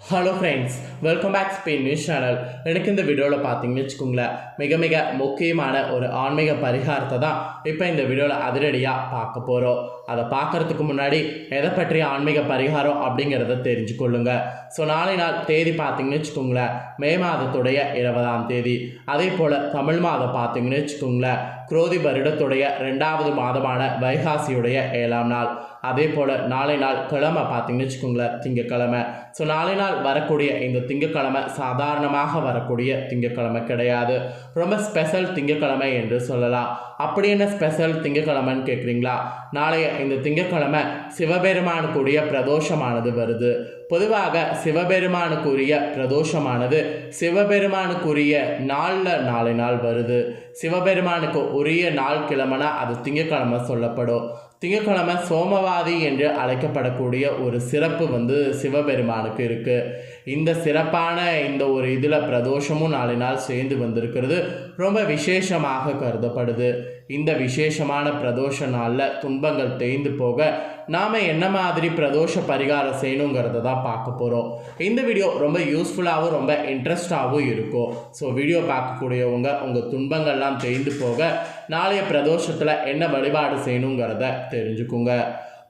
Hello friends welcome back Spain news channel எனக்கு இந்த வீடியோவில் பார்த்தீங்கன்னு வச்சுக்கோங்களேன் மிக மிக முக்கியமான ஒரு ஆன்மீக பரிகாரத்தை தான் இப்போ இந்த வீடியோவில் அதிரடியாக பார்க்க போகிறோம் அதை பார்க்கறதுக்கு முன்னாடி எதை பற்றிய ஆன்மீக பரிகாரம் அப்படிங்கிறத தெரிஞ்சுக்கொள்ளுங்க. ஸோ நாளை நாள் தேதி பார்த்தீங்கன்னு வச்சுக்கோங்களேன். மே மாதத்துடைய இருபதாம் தேதி. அதே போல் தமிழ் மாதம் பார்த்தீங்கன்னு வச்சுக்கோங்களேன். குரோதி வருடத்துடைய ரெண்டாவது மாதமான வைகாசியுடைய ஏழாம் நாள். அதே போல் நாளை நாள் கிழமை பார்த்தீங்கன்னு வச்சுக்கோங்களேன் திங்கக்கிழமை. ஸோ நாளை நாள் வரக்கூடிய இந்த திங்கக்கிழமை சாதாரணமாக வரக்கூடிய திங்கக்கிழமை கிடையாது. ரொம்ப ஸ்பெஷல் திங்கக்கிழமை என்று சொல்லலாம். அப்படி என்ன ஸ்பெஷல் திங்கக்கிழமைன்னு கேட்குறீங்களா? நாளைய இந்த திங்கக்கிழமை சிவபெருமானுக்குரிய பிரதோஷமானது வருது. பொதுவாக சிவபெருமானுக்குரிய பிரதோஷமானது. சிவபெருமானுக்குரிய நாளில் நாளை நாள் வருது. சிவபெருமானுக்கு உரிய நாள் கிழமைனா அது திங்கக்கிழமை சொல்லப்படும். திங்கக்கிழமை சோமவாதி என்று அழைக்கப்படக்கூடிய ஒரு சிறப்பு வந்து சிவபெருமானுக்கு இருக்குது இந்த சிறப்பான இந்த ஒரு இதில் பிரதோஷமும் நாளை நாள் சேர்ந்து வந்திருக்கிறது. ரொம்ப விசேஷமாக கருதப்படுது. இந்த விசேஷமான பிரதோஷ நாளில் துன்பங்கள் தேய்ந்து போக நாம் என்ன மாதிரி பிரதோஷ பரிகாரம் செய்யணுங்கிறத தான் பார்க்க போகிறோம் இந்த வீடியோ ரொம்ப யூஸ்ஃபுல்லாகவும் ரொம்ப இன்ட்ரெஸ்டாகவும் இருக்கும். ஸோ வீடியோ பார்க்கக்கூடியவங்க உங்கள் துன்பங்கள்லாம் தெரிந்து போக நாளைய பிரதோஷத்தில் என்ன வழிபாடு செய்யணுங்கிறத தெரிஞ்சுக்குங்க.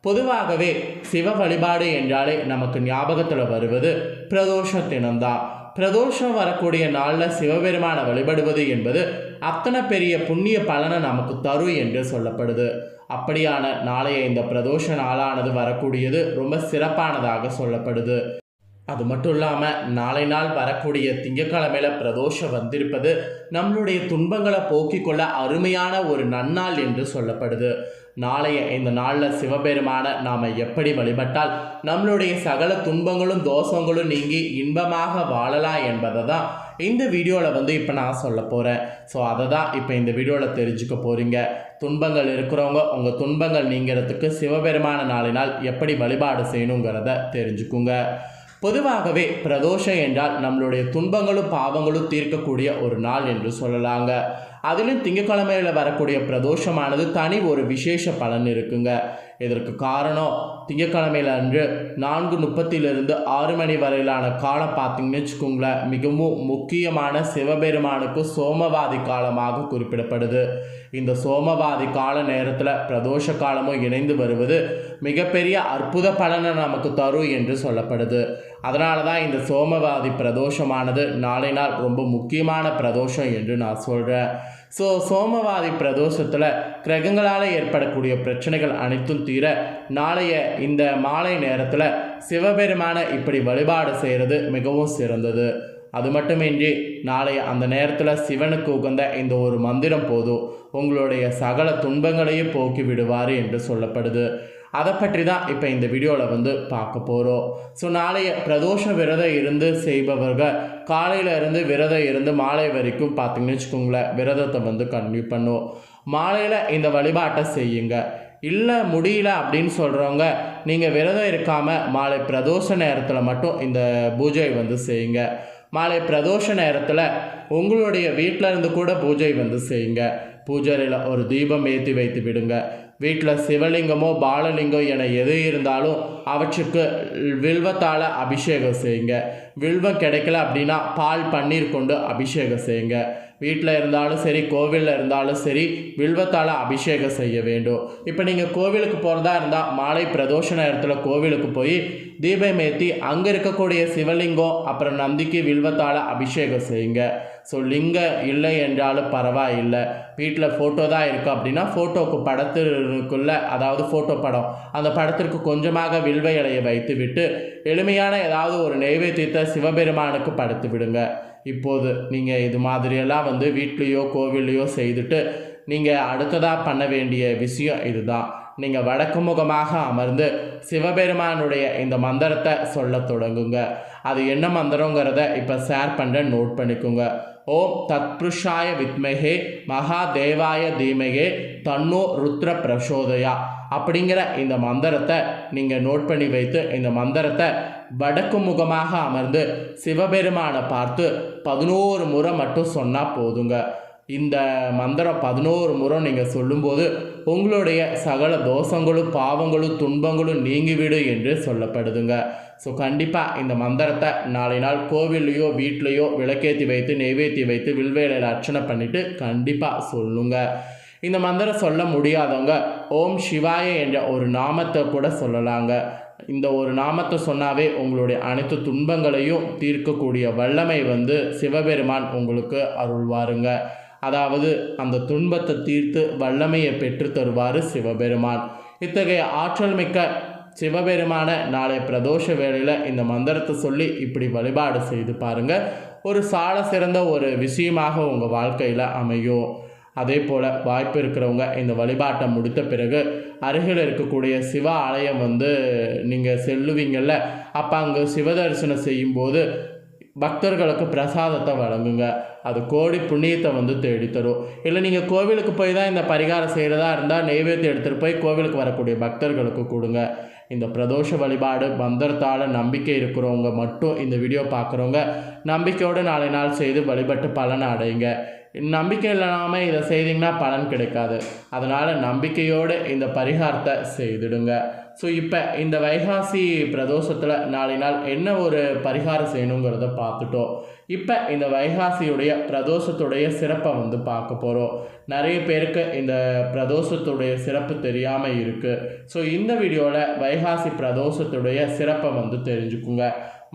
பொதுவாகவே சிவ வழிபாடு என்றாலே நமக்கு ஞாபகத்தில் வருவது பிரதோஷ தினம்தான். பிரதோஷம் வரக்கூடிய நாளில் சிவபெருமானை வழிபடுவது என்பது அத்தனை பெரிய புண்ணிய பலனை நமக்கு தரும் என்று சொல்லப்படுது. அப்படியான நாளைய இந்த பிரதோஷ நாளானது வரக்கூடியது ரொம்ப சிறப்பானதாக சொல்லப்படுது. அது மட்டும் இல்லாமல் நாளை நாள் வரக்கூடிய திங்கட்கிழமையில பிரதோஷம் வந்திருப்பது நம்மளுடைய துன்பங்களை போக்கிக் கொள்ள அருமையான ஒரு நன்னாள் என்று சொல்லப்படுது. நாளைய இந்த நாளில் சிவபெருமான நாம் எப்படி வழிபட்டால் நம்மளுடைய சகல துன்பங்களும் தோஷங்களும் நீங்கி இன்பமாக வாழலாம் என்பதை தான் இந்த வீடியோவில் வந்து இப்போ நான் சொல்ல போகிறேன் ஸோ அதை தான் இப்போ இந்த வீடியோவில் தெரிஞ்சுக்க போகிறீங்க துன்பங்கள் இருக்கிறவங்க உங்கள் துன்பங்கள் நீங்கிறதுக்கு சிவபெருமான நாளினால் எப்படி வழிபாடு செய்யணுங்கிறத தெரிஞ்சுக்குங்க. பொதுவாகவே பிரதோஷம் என்றால் நம்மளுடைய துன்பங்களும் பாவங்களும் தீர்க்கக்கூடிய ஒரு நாள் என்று சொல்லலாங்க. அதிலும் திங்கக்கிழமையில் வரக்கூடிய பிரதோஷமானது தனி ஒரு விசேஷ பலன் இருக்குங்க. இதற்கு காரணம் திங்கக்கிழமையில் அன்று நான்கு முப்பத்திலிருந்து ஆறு மணி வரையிலான காலம் பார்த்தீங்கன்னு வச்சுக்கோங்களேன் மிகவும் முக்கியமான சிவபெருமானுக்கு சோமவாதி காலமாக குறிப்பிடப்படுது. இந்த சோமவாதி கால நேரத்தில் பிரதோஷ காலமும் இணைந்து வருவது மிகப்பெரிய அற்புத பலனை நமக்கு தரும் என்று சொல்லப்படுது. அதனால தான் இந்த சோமவாதி பிரதோஷமானது நாளை நாள் ரொம்ப முக்கியமான பிரதோஷம் என்று நான் சொல்கிறேன் ஸோ சோமவாதி பிரதோஷத்தில் கிரகங்களால் ஏற்படக்கூடிய பிரச்சனைகள் அனைத்தும் தீர நாளைய இந்த மாலை நேரத்தில் சிவபெருமான இப்படி வழிபாடு செய்கிறது மிகவும் சிறந்தது. அது மட்டுமின்றி நாளை அந்த நேரத்தில் சிவனுக்கு உகந்த இந்த ஒரு மந்திரம் போதும் உங்களுடைய சகல துன்பங்களையும் போக்கி விடுவார் என்று சொல்லப்படுது. அதை பற்றி தான் இப்போ இந்த வீடியோவில் வந்து பார்க்க போகிறோம் ஸோ நாளைய பிரதோஷ விரதம் இருந்து செய்பவர்கள் காலையில் இருந்து விரதம் இருந்து மாலை வரைக்கும் பார்த்தீங்கன்னு வச்சுக்கோங்களேன் விரதத்தை வந்து கண்டினியூ பண்ணுவோம். மாலையில் இந்த வழிபாட்டை செய்யுங்க. இல்லை முடியல அப்படின்னு சொல்கிறவங்க நீங்கள் விரதம் இருக்காமல் மாலை பிரதோஷ நேரத்தில் மட்டும் இந்த பூஜை வந்து செய்யுங்க. மாலை பிரதோஷ நேரத்தில் உங்களுடைய வீட்டில் இருந்து கூட பூஜை வந்து செய்யுங்க. பூஜையில் ஒரு தீபம் ஏற்றி வைத்து விடுங்க. வீட்டில் சிவலிங்கமோ பாலலிங்கம் என எது இருந்தாலும் அவற்றுக்கு வில்வத்தால் அபிஷேகம் செய்யுங்க. வில்வம் கிடைக்கல அப்படின்னா பால் பன்னீர் கொண்டு அபிஷேகம் செய்யுங்க. வீட்டில் இருந்தாலும் சரி கோவிலில் இருந்தாலும் சரி வில்வத்தால் அபிஷேகம் செய்ய வேண்டும். இப்போ நீங்கள் கோவிலுக்கு போகிறதா இருந்தால் மாலை பிரதோஷ நேரத்தில் கோவிலுக்கு போய் தீபம் ஏற்றி அங்கே இருக்கக்கூடிய சிவலிங்கம் அப்புறம் நந்திக்கு வில்வத்தால் அபிஷேகம் செய்யுங்க. ஸோ லிங்கம் இல்லை என்றாலும் பரவாயில்லை. வீட்டில் ஃபோட்டோ தான் இருக்குது அப்படின்னா ஃபோட்டோவுக்கு படத்திற்குள்ளே அதாவது ஃபோட்டோ படம் அந்த படத்திற்கு கொஞ்சமாக வில்வ இலையை வைத்து விட்டு எளிமையான ஏதாவது ஒரு நெய்வேத்தியத்தை சிவபெருமானுக்கு படுத்து விடுங்க. இப்போது நீங்கள் இது மாதிரியெல்லாம் வந்து வீட்லேயோ கோவில்லையோ செய்துட்டு நீங்கள் அடுத்ததாக பண்ண வேண்டிய விஷயம் இதுதான். நீங்கள் வடக்கு முகமாக அமர்ந்து சிவபெருமானுடைய இந்த மந்திரத்தை சொல்ல தொடங்குங்க. அது என்ன மந்திரங்கிறத இப்போ ஷேர் பண்ணுற நோட் பண்ணிக்கோங்க. ஓம் தத்புருஷாய வித்மகே மகாதேவாய தீமகே தன்னோ ருத்ர பிரசோதயா. அப்படிங்கிற இந்த மந்திரத்தை நீங்கள் நோட் பண்ணி வைத்து இந்த மந்திரத்தை வடக்கு முகமாக அமர்ந்து சிவபெருமானை பார்த்து பதினோரு முறை மட்டும் சொன்னால் போதுங்க. இந்த மந்திரம் பதினோரு முறை நீங்கள் சொல்லும்போது உங்களுடைய சகல தோஷங்களும் பாவங்களும் துன்பங்களும் நீங்கிவிடும் என்று சொல்லப்படுதுங்க. ஸோ கண்டிப்பாக இந்த மந்திரத்தை நாளை நாள் கோவில்லையோ வீட்லேயோ விளக்கேற்றி வைத்து நெய்வேத்தி வைத்து வில்வேலையில் அர்ச்சனை பண்ணிவிட்டு கண்டிப்பாக சொல்லுங்க. இந்த மந்திரம் சொல்ல முடியாதவங்க ஓம் சிவாய என்ற ஒரு நாமத்தை கூட சொல்லலாங்க. இந்த ஒரு நாமத்தை சொன்னாவே உங்களுடைய அனைத்து துன்பங்களையும் தீர்க்கக்கூடிய வல்லமை வந்து சிவபெருமான் உங்களுக்கு அருள்வாருங்க. அதாவது அந்த துன்பத்தை தீர்த்து வல்லமையை பெற்று தருவார் சிவபெருமான். இத்தகைய ஆற்றல் மிக்க சிவபெருமான நாளை பிரதோஷ வேளையில் இந்த மந்திரத்தை சொல்லி இப்படி வழிபாடு செய்து பாருங்க. ஒரு சால சிறந்த ஒரு விஷயமாக உங்கள் வாழ்க்கையில் அமையும். அதே போல் வாய்ப்பு இருக்கிறவங்க இந்த வழிபாட்டை முடித்த பிறகு அருகில் இருக்கக்கூடிய சிவ ஆலயம் வந்து நீங்கள் செல்லுவீங்கள்ல அப்போ அங்கே சிவ தரிசனம் செய்யும்போது பக்தர்களுக்கு பிரசாதத்தை வழங்குங்க. அது கோடி புண்ணியத்தை வந்து தேடித்தரும். இல்லை நீங்கள் கோவிலுக்கு போய் தான் இந்த பரிகாரம் செய்கிறதா இருந்தால் நெய்வேத்தியம் எடுத்துகிட்டு போய் கோவிலுக்கு வரக்கூடிய பக்தர்களுக்கு கொடுங்க. இந்த பிரதோஷ வழிபாடு மந்திரத்தால் நம்பிக்கை இருக்கிறவங்க மட்டும் இந்த வீடியோ பார்க்குறவங்க நம்பிக்கையோடு நாளை நாள் செய்து வழிபட்டு பலனை அடையுங்க. நம்பிக்கை இல்லாமல் இதை செய்தீங்கன்னா பலன் கிடைக்காது. அதனால் நம்பிக்கையோடு இந்த பரிகாரத்தை செய்திடுங்க. ஸோ இப்போ இந்த வைகாசி பிரதோஷத்தில் நாளை நாள் என்ன ஒரு பரிகாரம் செய்யணுங்கிறத பார்த்துட்டோம். இப்போ இந்த வைகாசியுடைய பிரதோஷத்துடைய சிறப்பை வந்து பார்க்க போகிறோம் நிறைய பேருக்கு இந்த பிரதோஷத்துடைய சிறப்பு தெரியாமல் இருக்குது ஸோ இந்த வீடியோவில் வைகாசி பிரதோஷத்துடைய சிறப்பை வந்து தெரிஞ்சுக்குங்க.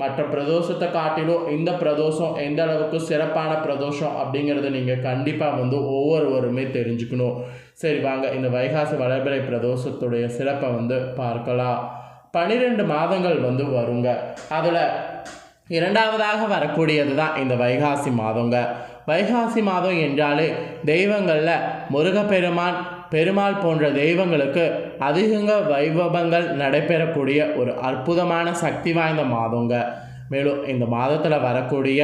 மற்ற பிரதோஷத்தை காட்டிலும் இந்த பிரதோஷம் எந்த அளவுக்கு சிறப்பான பிரதோஷம் அப்படிங்கிறத நீங்கள் கண்டிப்பாக வந்து ஒவ்வொருவருமே தெரிஞ்சுக்கணும். சரி வாங்க இந்த வைகாசி வளர்பிறை பிரதோஷத்துடைய சிறப்பை வந்து பார்க்கலாம். பன்னிரெண்டு மாதங்கள் வந்து வருங்க. அதில் இரண்டாவதாக வரக்கூடியது தான் இந்த வைகாசி மாதங்க. வைகாசி மாதம் என்றாலே தெய்வங்களில் முருகப்பெருமான் பெருமாள் போன்ற தெய்வங்களுக்கு அதிகங்க வைபவங்கள் நடைபெறக்கூடிய ஒரு அற்புதமான சக்தி வாய்ந்த மாதங்க. மேலும் இந்த மாதத்தில் வரக்கூடிய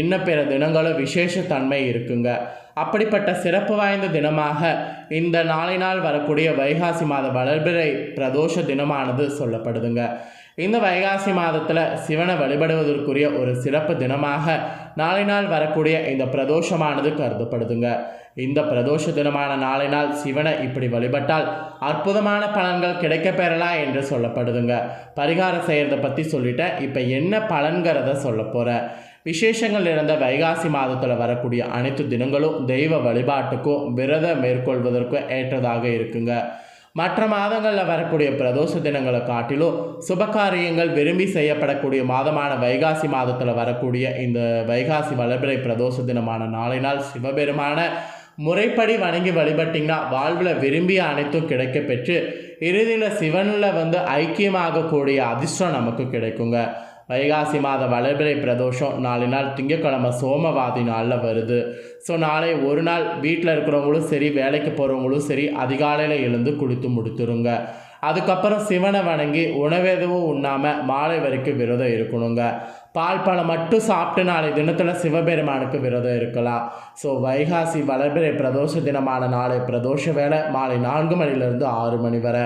இன்ன பிற தினங்களும் விசேஷ தன்மை இருக்குங்க. அப்படிப்பட்ட சிறப்பு வாய்ந்த தினமாக இந்த நாளை நாள் வரக்கூடிய வைகாசி மாத வளர்பிறை பிரதோஷ தினமானது சொல்லப்படுதுங்க. இந்த வைகாசி மாதத்தில் சிவனை வழிபடுவதற்குரிய ஒரு சிறப்பு தினமாக நாளை நாள் வரக்கூடிய இந்த பிரதோஷமானது கருதப்படுதுங்க. இந்த பிரதோஷ தினமான நாளை நாள் சிவனை இப்படி வழிபட்டால் அற்புதமான பலன்கள் கிடைக்க பெறலாம் என்று சொல்லப்படுதுங்க. பரிகாரம் செய்கிறத பற்றி சொல்லிட்டேன். இப்போ என்ன பலன்கிறத சொல்ல போகிறேன் விசேஷங்கள் இருந்த வைகாசி மாதத்தில் வரக்கூடிய அனைத்து தினங்களும் தெய்வ வழிபாட்டுக்கும் விரதம் மேற்கொள்வதற்கும் ஏற்றதாக இருக்குங்க. மற்ற மாதங்களில் வரக்கூடிய பிரதோஷ தினங்களை காட்டிலும் சுபகாரியங்கள் விரும்பி செய்யப்படக்கூடிய மாதமான வைகாசி மாதத்தில் வரக்கூடிய இந்த வைகாசி வளர்பிறை பிரதோஷ தினமான நாளை நாள் சிவபெருமான முறைப்படி வணங்கி வழிபட்டிங்கன்னா வாழ்வில் விரும்பிய அனைத்தும் கிடைக்க பெற்று இறுதியில் சிவனில் வந்து ஐக்கியமாகக்கூடிய அதிர்ஷ்டம் நமக்கு கிடைக்குங்க. வைகாசி மாத வளர்பிறை பிரதோஷம். நாலு நாள் திங்கக்கிழமை சோமவாதி நாளில் வருது. ஸோ நாளை ஒரு நாள் வீட்டில் இருக்கிறவங்களும் சரி வேலைக்கு போகிறவங்களும் சரி அதிகாலையில் எழுந்து குளித்து முடித்துருங்க. அதுக்கப்புறம் சிவனை வணங்கி உணவு எதுவும் உண்ணாமல் மாலை வரைக்கும் விரதம் இருக்கணுங்க. பால் பழம் மட்டும் சாப்பிட்டு நாளை தினத்தில் சிவபெருமானுக்கு விரதம் இருக்கலாம். ஸோ வைகாசி வளர்பிறை பிரதோஷ தினமான நாளை பிரதோஷ வேலை மாலை நான்கு மணிலேருந்து ஆறு மணி வரை.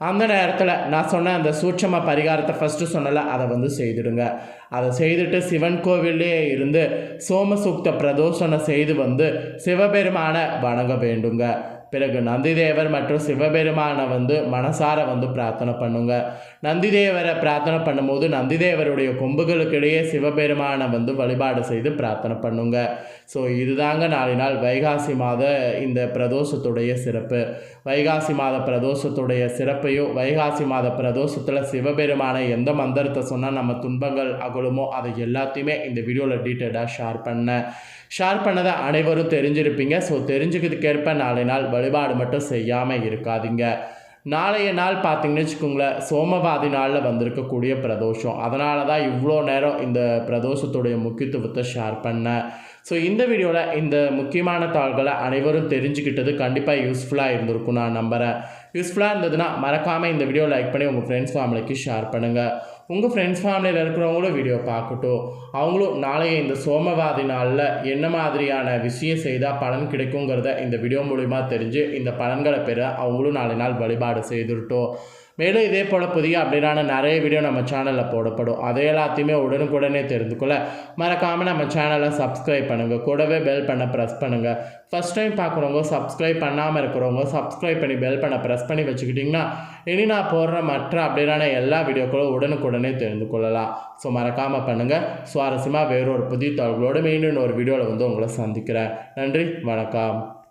அந்த நேரத்தில் நான் சொன்ன அந்த சூட்சம பரிகாரத்தை ஃபஸ்ட்டு சொன்னல அதை வந்து செய்துடுங்க. அதை செய்துட்டு சிவன் கோவிலே இருந்து சோமசூக்த பிரதோஷனம் செய்து வந்து சிவபெருமானை வணங்க வேண்டுங்க. பிறகு நந்திதேவர் மற்றும் சிவபெருமானை வந்து மனசார வந்து பிரார்த்தனை பண்ணுங்க. நந்திதேவரை பிரார்த்தனை பண்ணும்போது நந்திதேவருடைய கொம்புகளுக்கிடையே சிவபெருமானை வந்து வழிபாடு செய்து பிரார்த்தனை பண்ணுங்க. ஸோ இதுதாங்க நாளை நாள் வைகாசி மாத இந்த பிரதோஷத்துடைய சிறப்பு. வைகாசி மாத பிரதோஷத்துடைய சிறப்பையும் வைகாசி மாத பிரதோஷத்தில் சிவபெருமானை எந்த மந்திரத்தை சொன்னால் நம்ம துன்பங்கள் அகலுமோ அதை எல்லாத்தையுமே இந்த வீடியோவில் டீட்டெயிலாக ஷேர் பண்ணேன் ஷேர் பண்ணதை அனைவரும் தெரிஞ்சிருப்பீங்க. ஸோ தெரிஞ்சுக்கிறதுக்கேற்ப நாளை நாள் வழிபாடு மட்டும் செய்யாமல் இருக்காதீங்க. நாளைய நாள் பார்த்தீங்கன்னு வச்சுக்கோங்களேன் சோமவாதி நாளில் வந்திருக்கக்கூடிய பிரதோஷம். அதனால தான் இவ்வளோ நேரம் இந்த பிரதோஷத்துடைய முக்கியத்துவத்தை ஷேர் பண்ணேன் ஸோ இந்த வீடியோவில் இந்த முக்கியமான தாள்களை அனைவரும் தெரிஞ்சுக்கிட்டது கண்டிப்பாக யூஸ்ஃபுல்லாக இருந்திருக்கும் நான் நம்புகிறேன் யூஸ்ஃபுல்லாக இருந்ததுன்னா மறக்காமல் இந்த வீடியோ லைக் பண்ணி உங்கள் ஃப்ரெண்ட்ஸ் ஃபேமிலிக்கு ஷேர் பண்ணுங்கள் உங்கள் ஃப்ரெண்ட்ஸ் ஃபேமிலியில் இருக்கிறவங்களும் வீடியோ பார்க்கட்டும். அவங்களும் நாளைய இந்த சோமவாதி நாளில் என்ன மாதிரியான விஷயம் செய்தால் பலன் கிடைக்குங்கிறத இந்த வீடியோ மூலிமா தெரிஞ்சு இந்த பலன்களை பெற அவங்களும் நாளை நாள் வழிபாடு செய்துட்டோம் மேலும் இதே போல் புதிய அப்படின்னா நிறைய வீடியோ நம்ம சேனலில் போடப்படும். அதை எல்லாத்தையுமே உடனுக்குடனே தெரிந்து கொள்ள மறக்காமல் நம்ம சேனலை சப்ஸ்கிரைப் பண்ணுங்கள் கூடவே பெல் பண்ண ப்ரெஸ் பண்ணுங்கள் ஃபஸ்ட் டைம் பார்க்குறவங்க சப்ஸ்கிரைப் பண்ணாமல் இருக்கிறவங்க சப்ஸ்கிரைப் பண்ணி பெல் பண்ண ப்ரெஸ் பண்ணி வச்சுக்கிட்டிங்கன்னா இனி நான் போடுற மற்ற அப்படின்னா எல்லா வீடியோக்களும் உடனுக்குடனே தெரிந்து கொள்ளலாம். ஸோ மறக்காமல் பண்ணுங்கள் சுவாரஸ்யமாக வேறொரு புதிய தகவலோடு மீண்டும் ஒரு வீடியோவில் வந்து உங்களை சந்திக்கிறேன். நன்றி. வணக்கம்.